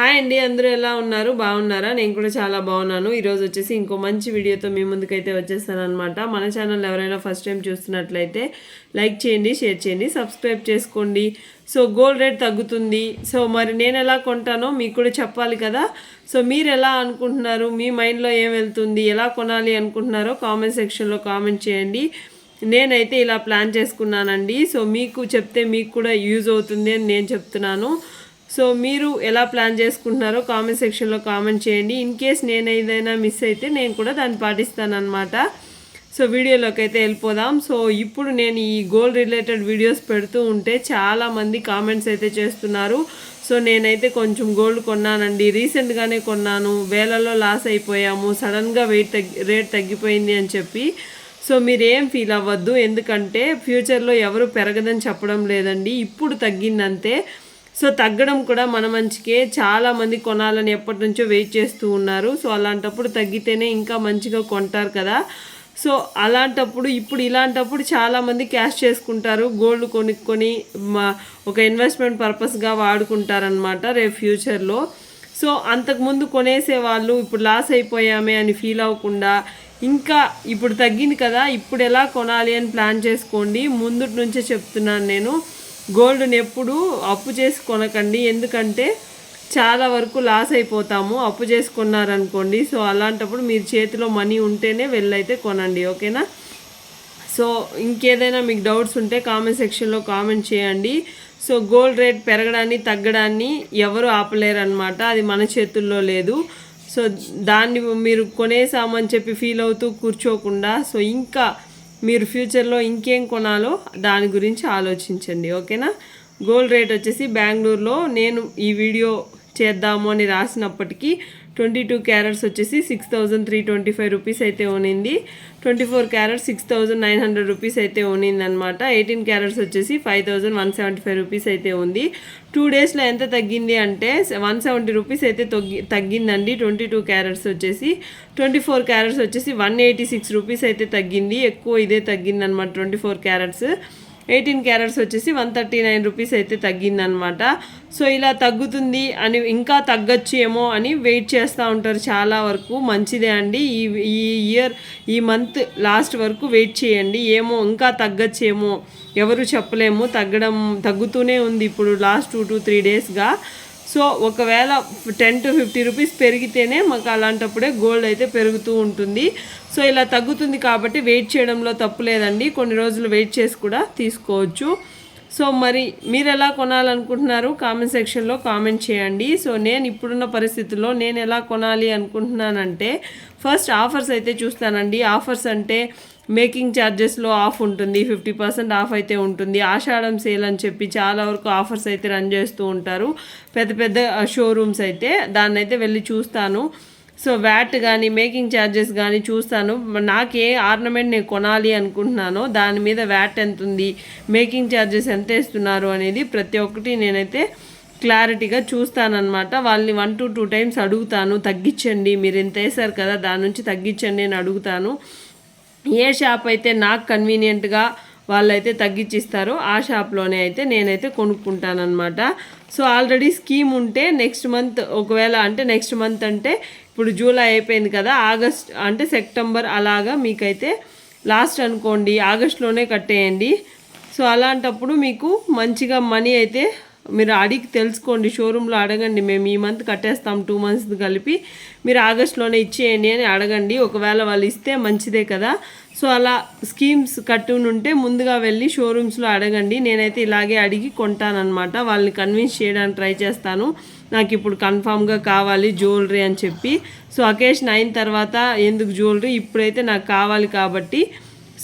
Hi అండి అందరూ ఎలా ఉన్నారు? బాగున్నారా? నేను కూడా చాలా బాగున్నాను. ఈరోజు వచ్చేసి ఇంకో మంచి వీడియోతో మీ ముందుకైతే వచ్చేస్తాను అనమాట మన ఛానల్ ఎవరైనా ఫస్ట్ టైం చూస్తున్నట్లయితే లైక్ చేయండి షేర్ చేయండి సబ్స్క్రైబ్ చేసుకోండి. సో గోల్డ్ రేట్ తగ్గుతుంది. సో మరి నేను ఎలా కొంటానో మీకు కూడా చెప్పాలి కదా. సో మీరు ఎలా అనుకుంటున్నారు? మీ మైండ్లో ఏం వెళ్తుంది? ఎలా కొనాలి అనుకుంటున్నారో కామెంట్ సెక్షన్లో కామెంట్ చేయండి. నేనైతే ఇలా ప్లాన్ చేసుకున్నానండి. సో మీకు చెప్తే మీకు కూడా యూజ్ అవుతుంది అని నేను చెప్తున్నాను. సో మీరు ఎలా ప్లాన్ చేసుకుంటున్నారో కామెంట్ సెక్షన్లో కామెంట్ చేయండి. ఇన్ కేస్ నేను ఏదైనా మిస్ అయితే నేను కూడా దాన్ని పాటిస్తానమాట సో వీడియోలోకి అయితే వెళ్ళిపోదాం. సో ఇప్పుడు నేను ఈ గోల్డ్ రిలేటెడ్ వీడియోస్ పెడుతూ ఉంటే చాలామంది కామెంట్స్ అయితే చేస్తున్నారు. సో నేనైతే కొంచెం గోల్డ్ కొన్నానండి. రీసెంట్గానే కొన్నాను. వేలలో లాస్ అయిపోయాము. సడన్గా వెయిట్ తగ్గి రేట్ తగ్గిపోయింది అని చెప్పి. సో మీరు ఏం ఫీల్ అవ్వద్దు. ఎందుకంటే ఫ్యూచర్లో ఎవరు పెరగదని చెప్పడం లేదండి. ఇప్పుడు తగ్గిందంతే. సో తగ్గడం కూడా మన మంచికే. చాలామంది కొనాలని ఎప్పటి నుంచో వెయిట్ చేస్తూ ఉన్నారు. సో అలాంటప్పుడు తగ్గితేనే ఇంకా మంచిగా కొంటారు కదా. సో అలాంటప్పుడు ఇప్పుడు ఇలాంటప్పుడు చాలామంది క్యాష్ చేసుకుంటారు. గోల్డ్ కొనుక్కొని మా ఒక ఇన్వెస్ట్మెంట్ పర్పస్గా వాడుకుంటారనమాట రేపు ఫ్యూచర్లో సో అంతకుముందు కొనేసే వాళ్ళు ఇప్పుడు లాస్ అయిపోయామే అని ఫీల్ అవ్వకుండా ఇంకా ఇప్పుడు తగ్గింది కదా ఇప్పుడు ఎలా కొనాలి అని ప్లాన్ చేసుకోండి. ముందు నుంచే చెప్తున్నాను నేను. గోల్డ్ని ఎప్పుడు అప్పు చేసి కొనకండి. ఎందుకంటే చాలా వరకు లాస్ అయిపోతాము. అప్పు చేసుకున్నారనుకోండి సో అలాంటప్పుడు మీరు చేతిలో మనీ ఉంటేనే వెళ్ళైతే కొనండి. ఓకేనా? సో ఇంకేదైనా మీకు డౌట్స్ ఉంటే కామెంట్ సెక్షన్లో కామెంట్ చేయండి. సో గోల్డ్ రేట్ పెరగడాన్ని తగ్గడాన్ని ఎవరు ఆపలేరు అనమాట అది మన చేతుల్లో లేదు. సో దాన్ని మీరు కొనేసామని చెప్పి ఫీల్ అవుతూ కూర్చోకుండా. సో ఇంకా మీరు ఫ్యూచర్లో ఇంకేం కొనాలో దాని గురించి ఆలోచించండి ఓకేనా? గోల్డ్ రేట్ వచ్చేసి బెంగళూరులో నేను ఈ వీడియో చేద్దాము అని రాసినప్పటికీ ట్వంటీ టూ క్యారెట్స్ వచ్చేసి six thousand three twenty five rupees అయితే ఉనింది twenty four carats six thousand nine hundred rupees అయితే ఉనింది అనమాట ఎయిటీన్ క్యారెట్స్ వచ్చేసి five thousand one seventy five rupees అయితే ఉంది. టూ డేస్లో ఎంత తగ్గింది అంటే వన్ సెవెంటీ రూపీస్ అయితే తగ్గి తగ్గిందండి ట్వంటీ టూ క్యారెట్స్ వచ్చేసి. ట్వంటీ ఫోర్ క్యారెట్స్ వచ్చేసి వన్ ఎయిటీ సిక్స్ రూపీస్ అయితే తగ్గింది. ఎక్కువ ఇదే తగ్గింది అనమాట twenty four carats. Eighteen carats వచ్చేసి వన్ థర్టీ నైన్ రూపీస్ అయితే తగ్గిందనమాట సో ఇలా తగ్గుతుంది అని ఇంకా తగ్గచ్చు ఏమో అని వెయిట్ చేస్తూ ఉంటారు చాలా వరకు. మంచిదే అండి. ఈ ఈ ఇయర్ ఈ మంత్ లాస్ట్ వరకు వెయిట్ చేయండి. ఏమో ఇంకా తగ్గచ్చేమో ఎవరు చెప్పలేము. తగ్గడం తగ్గుతూనే ఉంది ఇప్పుడు లాస్ట్ టూ టు త్రీ డేస్గా సో ఒకవేళ టెన్ టు ఫిఫ్టీ రూపీస్ పెరిగితేనే మాకు అలాంటప్పుడే గోల్డ్ అయితే పెరుగుతూ ఉంటుంది. సో ఇలా తగ్గుతుంది కాబట్టి వెయిట్ చేయడంలో తప్పు లేదండి. కొన్ని రోజులు వెయిట్ చేసి కూడా తీసుకోవచ్చు. సో మరి మీరు ఎలా కొనాలనుకుంటున్నారు? కామెంట్ సెక్షన్లో కామెంట్ చేయండి. సో నేను ఇప్పుడున్న పరిస్థితుల్లో నేను ఎలా కొనాలి అనుకుంటున్నానంటే ఫస్ట్ ఆఫర్స్ అయితే చూస్తానండి. ఆఫర్స్ అంటే మేకింగ్ ఛార్జెస్లో ఆఫ్ ఉంటుంది ఫిఫ్టీ పర్సెంట్ ఆఫ్ అయితే ఉంటుంది. ఆషాఢం సేల్ అని చెప్పి చాలా వరకు ఆఫర్స్ అయితే రన్ చేస్తూ ఉంటారు. పెద్ద పెద్ద షోరూమ్స్ అయితే దాన్ని అయితే వెళ్ళి చూస్తాను. సో వ్యాట్ కానీ మేకింగ్ ఛార్జెస్ కానీ చూస్తాను. నాకు ఏ ఆర్నమెంట్ నేను కొనాలి అనుకుంటున్నానో దాని మీద వ్యాట్ ఎంత ఉంది మేకింగ్ ఛార్జెస్ ఎంత వేస్తున్నారు అనేది ప్రతి ఒక్కటి నేనైతే క్లారిటీగా చూస్తానన్నమాట. వాళ్ళని వన్ టు టూ టైమ్స్ అడుగుతాను తగ్గించండి మీరు ఎంత వేసారు కదా దాని నుంచి తగ్గించండి అని అడుగుతాను. ఏ షాప్ అయితే నాకు కన్వీనియంట్గా వాళ్ళైతే తగ్గించిస్తారో ఆ షాప్లోనే అయితే నేనైతే కొనుక్కుంటానమాట సో ఆల్రెడీ స్కీమ్ ఉంటే నెక్స్ట్ మంత్ ఒకవేళ అంటే నెక్స్ట్ మంత్ అంటే ఇప్పుడు జూలై అయిపోయింది కదా ఆగస్ట్ అంటే సెప్టెంబర్ అలాగా మీకైతే లాస్ట్ అనుకోండి ఆగస్ట్లోనే కట్టేయండి. సో అలాంటప్పుడు మీకు మంచిగా మనీ అయితే మీరు అడిగి తెలుసుకోండి షోరూంలో అడగండి మేము ఈ మంత్ కట్టేస్తాం టూ మంత్స్ కలిపి మీరు ఆగస్ట్లోనే ఇచ్చేయండి అని అడగండి. ఒకవేళ వాళ్ళు ఇస్తే మంచిదే కదా. సో అలా స్కీమ్స్ కట్టునుంటే ముందుగా వెళ్ళి షోరూమ్స్లో అడగండి. నేనైతే ఇలాగే అడిగి కొంటానన్నమాట. వాళ్ళని కన్విన్స్ చేయడానికి ట్రై చేస్తాను. నాకు ఇప్పుడు కన్ఫామ్గా కావాలి జ్యువెలరీ అని చెప్పి. సో అకేషన్ అయిన తర్వాత ఎందుకు జ్యువెలరీ ఇప్పుడైతే నాకు కావాలి కాబట్టి.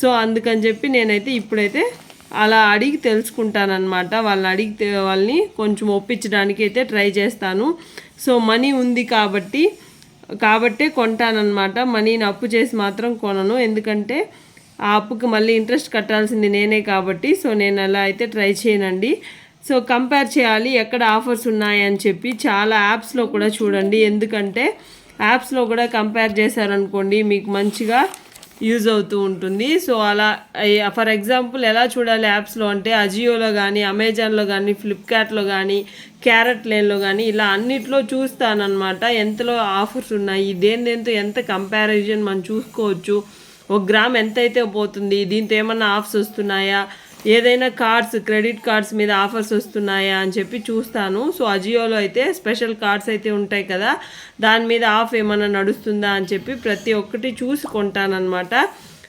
సో అందుకని చెప్పి నేనైతే ఇప్పుడైతే అలా అడిగి తెలుసుకుంటానమాట వాళ్ళని అడిగి వాళ్ళని కొంచెం ఒప్పించడానికి అయితే ట్రై చేస్తాను. సో మనీ ఉంది కాబట్టి కాబట్టే కొంటానన్నమాట. మనీని అప్పు చేసి మాత్రం కొనను. ఎందుకంటే ఆ అప్పుకి మళ్ళీ ఇంట్రెస్ట్ కట్టాల్సింది నేనే కాబట్టి సో నేను అలా అయితే ట్రై చేయనండి. సో కంపేర్ చేయాలి ఎక్కడ ఆఫర్స్ ఉన్నాయని చెప్పి చాలా యాప్స్లో కూడా చూడండి. ఎందుకంటే యాప్స్లో కూడా కంపేర్ చేశారనుకోండి మీకు మంచిగా యూజ్ అవుతూ ఉంటుంది. సో అలా ఫర్ ఎగ్జాంపుల్ ఎలా చూడాలి యాప్స్లో అంటే అజియోలో కానీ అమెజాన్లో కానీ ఫ్లిప్కార్ట్లో కానీ క్యారెట్ లేన్లో కానీ ఇలా అన్నిట్లో చూస్తానన్నమాట. ఎంతలో ఆఫర్స్ ఉన్నాయి దేని దేంతో ఎంత కంపారిజన్ మనం చూసుకోవచ్చు ఒక గ్రామ్ ఎంత అయితే పోతుంది దీంతో ఏమన్నా ఆఫ్స్ వస్తున్నాయా ఏదైనా కార్డ్స్ క్రెడిట్ కార్డ్స్ మీద ఆఫర్స్ వస్తున్నాయా అని చెప్పి చూస్తాను. సో అజియోలో అయితే స్పెషల్ కార్డ్స్ అయితే ఉంటాయి కదా దాని మీద ఆఫ్ ఏమైనా నడుస్తుందా అని చెప్పి ప్రతి ఒక్కటి చూసి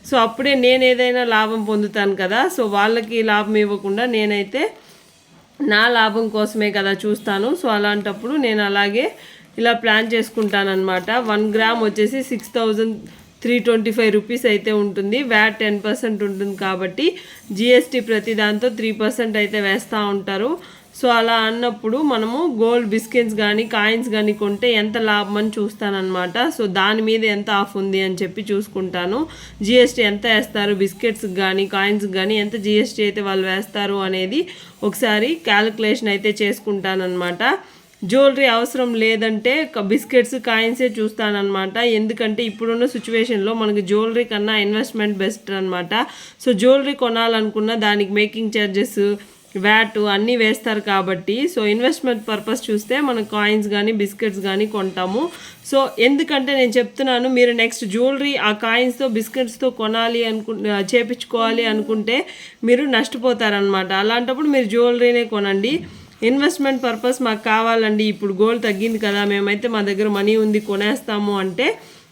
సో అప్పుడే నేను ఏదైనా లాభం పొందుతాను కదా సో వాళ్ళకి లాభం ఇవ్వకుండా నేనైతే నా లాభం కోసమే కదా చూస్తాను. సో అలాంటప్పుడు నేను అలాగే ఇలా ప్లాన్ చేసుకుంటానమాట వన్ గ్రామ్ వచ్చేసి six thousand three twenty five rupees అయితే ఉంటుంది. వ్యాట్ టెన్ పర్సెంట్ ఉంటుంది కాబట్టి జిఎస్టీ ప్రతి దాంతో త్రీ పర్సెంట్ అయితే వేస్తూ ఉంటారు. సో అలా అన్నప్పుడు మనము గోల్డ్ బిస్కెట్స్ కానీ కాయిన్స్ కానీ కొంటే ఎంత లాభం అని చూస్తానన్నమాట. సో దాని మీద ఎంత ఆఫ్ ఉంది అని చెప్పి చూసుకుంటాను. జిఎస్టీ ఎంత వేస్తారు? బిస్కెట్స్కి కానీ కాయిన్స్కి కానీ ఎంత జిఎస్టీ అయితే వాళ్ళు వేస్తారు అనేది ఒకసారి క్యాలిక్యులేషన్ అయితే చేసుకుంటానన్నమాట. జ్యువెలరీ అవసరం లేదంటే బిస్కెట్స్ కాయిన్సే చూస్తానన్నమాట. ఎందుకంటే ఇప్పుడున్న సిచ్యువేషన్లో మనకి జ్యువెలరీ కన్నా ఇన్వెస్ట్మెంట్ బెస్ట్ అనమాట సో జ్యువెలరీ కొనాలనుకున్న దానికి మేకింగ్ ఛార్జెస్ వ్యాట్ అన్నీ వేస్తారు కాబట్టి సో ఇన్వెస్ట్మెంట్ పర్పస్ చూస్తే మనం కాయిన్స్ కానీ బిస్కెట్స్ కానీ కొంటాము. సో ఎందుకంటే నేను చెప్తున్నాను మీరు నెక్స్ట్ జ్యువెలరీ ఆ కాయిన్స్తో బిస్కెట్స్తో కొనాలి అనుకు చేపించుకోవాలి అనుకుంటే మీరు నష్టపోతారనమాట అలాంటప్పుడు మీరు జ్యువెలరీనే కొనండి. ఇన్వెస్ట్మెంట్ పర్పస్ మాకు కావాలండి. ఇప్పుడు గోల్డ్ తగ్గింది కదా మేమైతే మా దగ్గర మనీ ఉంది కొనేస్తాము అంటే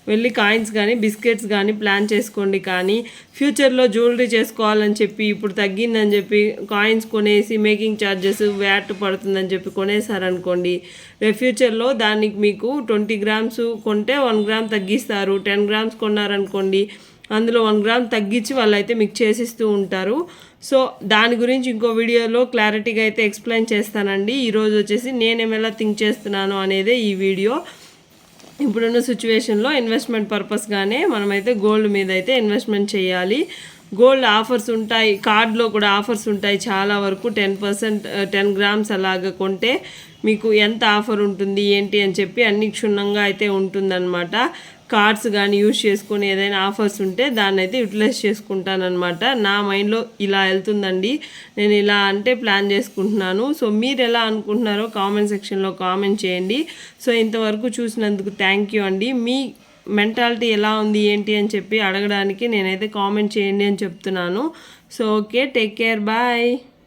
వెళ్ళి కాయిన్స్ కానీ బిస్కెట్స్ కానీ ప్లాన్ చేసుకోండి. కానీ ఫ్యూచర్లో జ్యువెలరీ చేసుకోవాలని చెప్పి ఇప్పుడు తగ్గిందని చెప్పి కాయిన్స్ కొనేసి మేకింగ్ ఛార్జెస్ వ్యాట్ పడుతుందని చెప్పి కొనేసారనుకోండి రేపు ఫ్యూచర్లో దానికి మీకు ట్వంటీ గ్రామ్స్ కొంటే వన్ గ్రామ్ తగ్గిస్తారు. టెన్ గ్రామ్స్ కొన్నారనుకోండి అందులో వన్ గ్రామ్ తగ్గించి వాళ్ళు అయితే మీకు చేసిస్తూ ఉంటారు. సో దాని గురించి ఇంకో వీడియోలో క్లారిటీగా అయితే ఎక్స్ప్లెయిన్ చేస్తానండి. ఈరోజు వచ్చేసి నేను ఎలా థింక్ చేస్తున్నాను అనేదే ఈ వీడియో. ఇప్పుడున్న సిచ్యువేషన్లో ఇన్వెస్ట్మెంట్ పర్పస్గానే మనమైతే గోల్డ్ మీద అయితే ఇన్వెస్ట్మెంట్ చేయాలి. గోల్డ్ ఆఫర్స్ ఉంటాయి కార్డ్లో కూడా ఆఫర్స్ ఉంటాయి చాలా వరకు. టెన్ పర్సెంట్ టెన్ గ్రామ్స్ అలాగ కొంటే మీకు ఎంత ఆఫర్ ఉంటుంది ఏంటి అని చెప్పి అన్ని క్షుణ్ణంగా అయితే ఉంటుందన్నమాట. కార్డ్స్ కానీ యూజ్ చేసుకొని ఏదైనా ఆఫర్స్ ఉంటే దాన్ని అయితే యూటిలైజ్ చేసుకుంటానమాట నా మైండ్లో ఇలా వెళ్తుందండి. నేను ఇలా అంటే ప్లాన్ చేసుకుంటున్నాను. సో మీరు ఎలా అనుకుంటున్నారో కామెంట్ సెక్షన్లో కామెంట్ చేయండి. సో ఇంతవరకు చూసినందుకు థ్యాంక్ యూ అండి. మీ మెంటాలిటీ ఎలా ఉంది ఏంటి అని చెప్పి అడగడానికి నేనైతే కామెంట్ చేయండి అని చెప్తున్నాను. So okay take care bye.